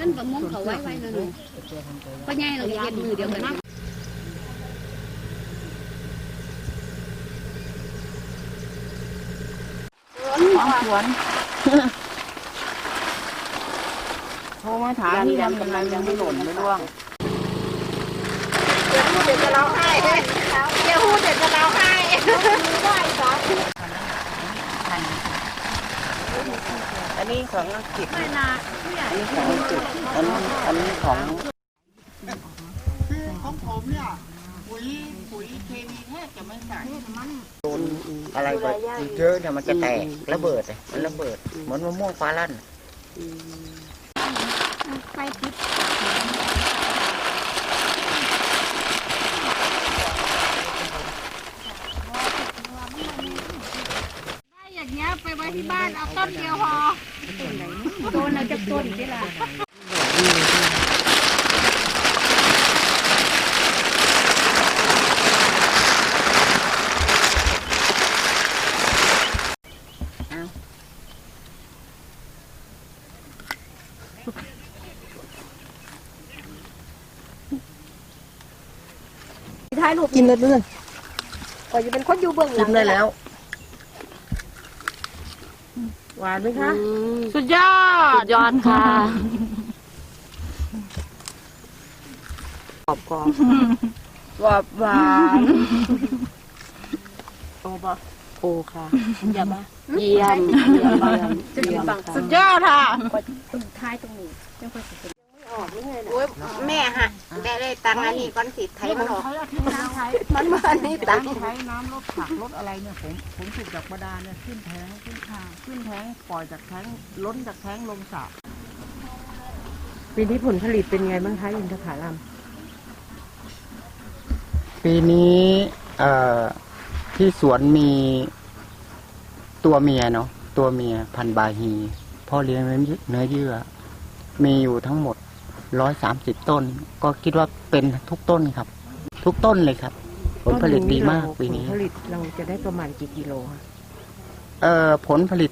นั่นประมงเขาไว้ไว้นะหนูพ่อใหญ่เราเย็นมือเดียวกันของสวนโทรมาถามที่ยังกำลังยังไม่หล่นไม่ร่วงเดี๋ยวจะร้องไห้เดี๋ยวพูดเดี๋ยวจะร้องไห้ นี้ของอังกฤษอันนี้ของอังกฤษอันนี้อันนี้ของคือของผมเนี่ย ปุ๋ย ปุ๋ยเคมีแทบจะไม่ใส่โดนอะไรไปเยอะเนี่ยมันจะแตกระเบิดเลยมันระเบิด เหมือนมะม่วงฟ้าลั่นไฟพิษ อย่างเงี้ยไปไว้ที่บ้านเอาต้นเดียวพอโดนเราจะต้นที่ละท้ายรูปกินเลยด้วยก่อนจะเป็นคนอยู่เบื้องหชิลัมงได้แล้ว หวานไหมคะ สุดยอด ยอดค่ะกรอบกรอบหวานหวานโอ้ปะโอ้ค่ะอย่ามาเยี่ยมเยี่ยมเยี่ยมเยี่ยมค่ะสุดยอดค่ะท้ายตรงนี้จังค่อย สิเป็นออกไม่ไงนะโอ้ยแม่ฮะได้ได้ตังค์อันนี้ก้อนสิไทยมันออกมันมาอันนี้ตังค์ใช้น้ำลดผักลดอะไรเนี่ยผมผมสูบจากบาดาลเนี่ยขึ้นแท้งขึ้นทางขึ้นแท้งปล่อยจากแท้งล้นจากแท้งลงสระปีนี้ผลผลิตเป็นไงบ้างคะอินทผลัมปีนี้เอ่อที่สวนมีตัวเมียเนาะตัวเมียพันธุ์บาฮีพ่อเลี้ยงเนื้อเยื่อ มีอยู่ทั้งหมด ร้อยสามสิบต้น ก็คิดว่าเป็นทุกต้นครับ ทุกต้นเลยครับ ผลผลิตดีมากปีนี้ผลผลิตเราจะได้ประมาณกี่กิโลคะเอ่อผลผลิต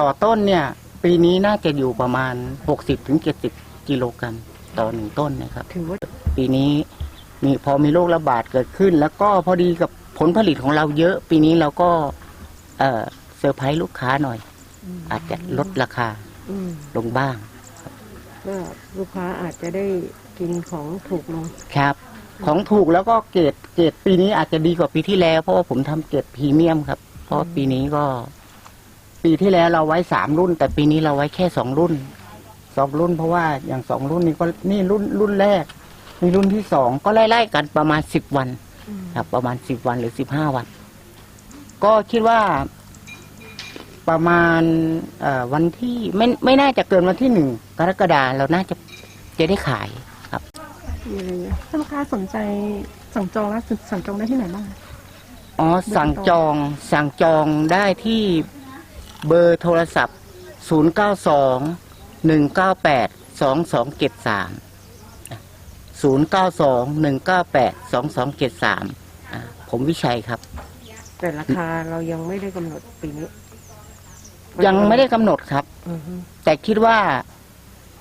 ต่อต้นเนี่ย ปีนี้น่าจะอยู่ประมาณหกสิบถึงเจ็ดสิบกิโลกรัมต่อหนึ่งต้นนะครับ ถือว่าปีนี้มีพอมีโรคระบาดเกิดขึ้น แล้วก็พอดีกับผลผลิตของเราเยอะ ปีนี้เราก็เอ่อเซอร์ไพรส์ลูกค้าหน่อย อาจจะลดราคาอืมลงบ้าง ก็ลูกค้าอาจจะได้กินของถูกลงครับ ของถูกแล้วก็เกรดเกรดปีนี้อาจจะดีกว่าปีที่แล้ว เพราะว่าผมทำเกรดพรีเมียมครับ เพราะปีนี้ก็ ปีที่แล้วเราไว้สามรุ่น แต่ปีนี้เราไว้แค่สองรุ่นสองรุ่น เพราะว่าอย่างสองรุ่นนี้ก็นี่รุ่นรุ่นแรกนี่รุ่นที่สองก็ไล่ๆกันประมาณสิบวัน ครับ ประมาณสิบวันหรือสิบห้าวัน ก็คิดว่า ประมาณเอ่อวันที่ไม่ไม่น่าจะเกินวันที่หนึ่งกรกฎาเราน่าจะจะได้ขายครับมีอะไรเงี้ยถ้าลูกค้าสนใจสั่งจองแล้วสั่งจองได้ที่ไหนบ้างคะอ๋อสั่งจองสั่งจองได้ที่เบอร์โทรศัพท์ 0 9 2 1 9 8 2 2 7 3 0 9 2 1 9 8 2 2 7 3 ผมวิชัยครับ แต่ราคาเรายังไม่ได้กำหนดปีนี้ ยังไม่ได้กำหนดครับ อือฮึแต่คิดว่า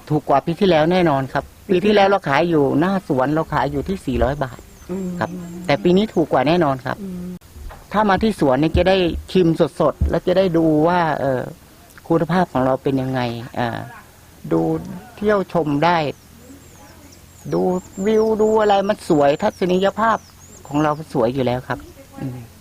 ถูกกว่าปีที่แล้วแน่นอนครับ ปีที่แล้วเราขายอยู่หน้าสวนเราขายอยู่ที่ 400 บาทอืมครับ แต่ปีนี้ถูกกว่าแน่นอนครับ อืมถ้ามาที่สวนเนี่ยจะได้ชิมสดๆ แล้วจะได้ดูว่า เออคุณภาพของเราเป็นยังไงอ่าดูเที่ยวชมได้ ดูวิวดูอะไรมันสวยทัศนียภาพของเราสวยอยู่แล้วครับ อืมก